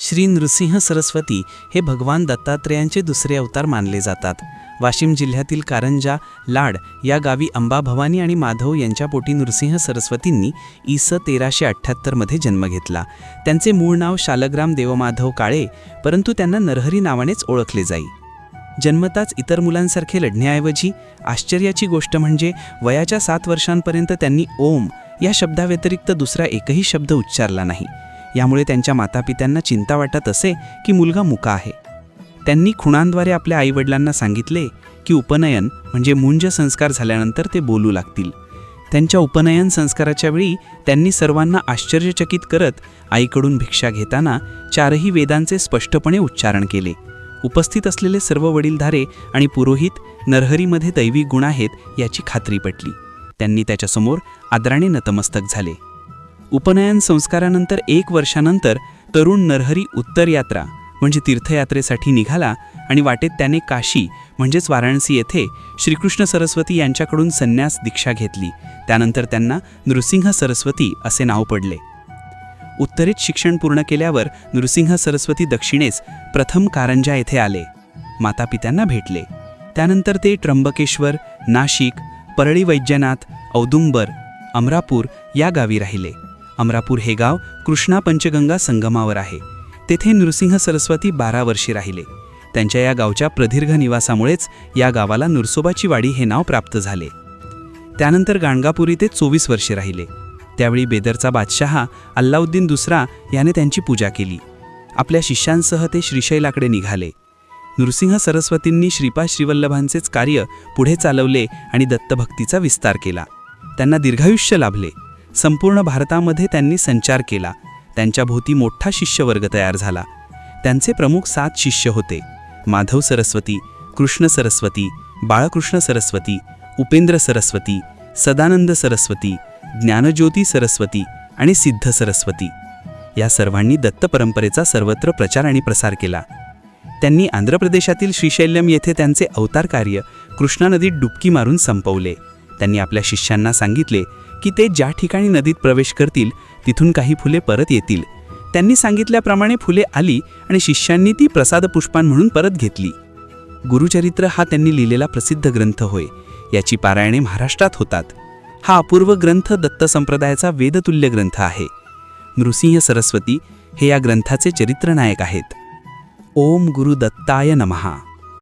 श्री नृसिंह सरस्वती हे भगवान दत्तात्रेयांचे दुसरे अवतार मानले जातात. वाशिम जिल्ह्यातील कारंजा लाड या गावी अंबा भवानी आणि माधव यांच्या पोटी नृसिंह सरस्वतींनी इस तेराशे अठ्ठ्याहत्तरमध्ये जन्म घेतला. त्यांचे मूळ नाव शालग्राम देवमाधव काळे परंतु त्यांना नरहरी नावानेच ओळखले जाई. जन्मताच इतर मुलांसारखे लढण्याऐवजी आश्चर्याची गोष्ट म्हणजे वयाच्या सात वर्षांपर्यंत त्यांनी ओम या शब्दाव्यतिरिक्त दुसरा एकही शब्द उच्चारला नाही. यामुळे त्यांच्या मातापित्यांना चिंता वाटत असे की मुलगा मुका आहे. त्यांनी खुणांद्वारे आपल्या आईवडिलांना सांगितले की उपनयन म्हणजे मुंज संस्कार झाल्यानंतर ते बोलू लागतील. त्यांच्या उपनयन संस्काराच्या वेळी त्यांनी सर्वांना आश्चर्यचकित करत आईकडून भिक्षा घेताना चारही वेदांचे स्पष्टपणे उच्चारण केले. उपस्थित असलेले सर्व वडीलधारे आणि पुरोहित नरहरीमध्ये दैवी गुण आहेत याची खात्री पटली. त्यांनी त्याच्यासमोर आदराने नतमस्तक झाले. उपनयन संस्कारानंतर एक वर्षानंतर तरुण नरहरी उत्तर यात्रा म्हणजे तीर्थयात्रेसाठी निघाला आणि वाटेत त्याने काशी म्हणजेच वाराणसी येथे श्रीकृष्ण सरस्वती यांच्याकडून संन्यास दीक्षा घेतली. त्यानंतर त्यांना नृसिंह सरस्वती असे नाव पडले. उत्तरेत शिक्षण पूर्ण केल्यावर नृसिंह सरस्वती दक्षिणेस प्रथम कारंजा येथे आले. मातापित्यांना भेटले. त्यानंतर ते त्र्यंबकेश्वर नाशिक परळी वैद्यनाथ औदुंबर अमरापूर या गावी राहिले. अमरापूर हे गाव कृष्णा पंचगंगा संगमावर आहे. तेथे नृसिंह सरस्वती बारा वर्षे राहिले. त्यांच्या या गावच्या प्रदीर्घ निवासामुळेच या गावाला नृसोबाची वाडी हे नाव प्राप्त झाले. त्यानंतर गाणगापुरी ते चोवीस वर्षे राहिले. त्यावेळी बेदरचा बादशहा अल्लाउद्दीन दुसरा याने त्यांची पूजा केली. आपल्या शिष्यांसह ते श्रीशैलाकडे निघाले. नृसिंह सरस्वतींनी श्रीपा श्रीवल्लभांचेच कार्य पुढे चालवले आणि दत्तभक्तीचा विस्तार केला. त्यांना दीर्घायुष्य लाभले. संपूर्ण भारतामध्ये त्यांनी संचार केला. त्यांच्याभोवती मोठा शिष्यवर्ग तयार झाला. त्यांचे प्रमुख सात शिष्य होते. माधव सरस्वती कृष्ण सरस्वती बाळकृष्ण सरस्वती उपेंद्र सरस्वती सदानंद सरस्वती ज्ञानज्योती सरस्वती आणि सिद्ध सरस्वती. या सर्वांनी दत्त परंपरेचा सर्वत्र प्रचार आणि प्रसार केला. त्यांनी आंध्र प्रदेशातील श्रीशैल्यम येथे त्यांचे अवतार कार्य कृष्णा नदीत डुबकी मारून संपवले. त्यांनी आपल्या शिष्यांना सांगितले की ते ज्या ठिकाणी नदीत प्रवेश करतील तिथून काही फुले परत येतील. त्यांनी सांगितल्याप्रमाणे फुले आली आणि शिष्यांनी ती प्रसाद पुष्पां म्हणून परत घेतली. गुरुचरित्र हा त्यांनी लिहिलेला प्रसिद्ध ग्रंथ होय याची पारायणे महाराष्ट्रात होतात. हा अपूर्व ग्रंथ दत्त संप्रदायाचा वेदतुल्य ग्रंथ आहे. नृसिंह सरस्वती हे या ग्रंथाचे चरित्रनायक आहेत. ओम गुरु दत्ताय नमहा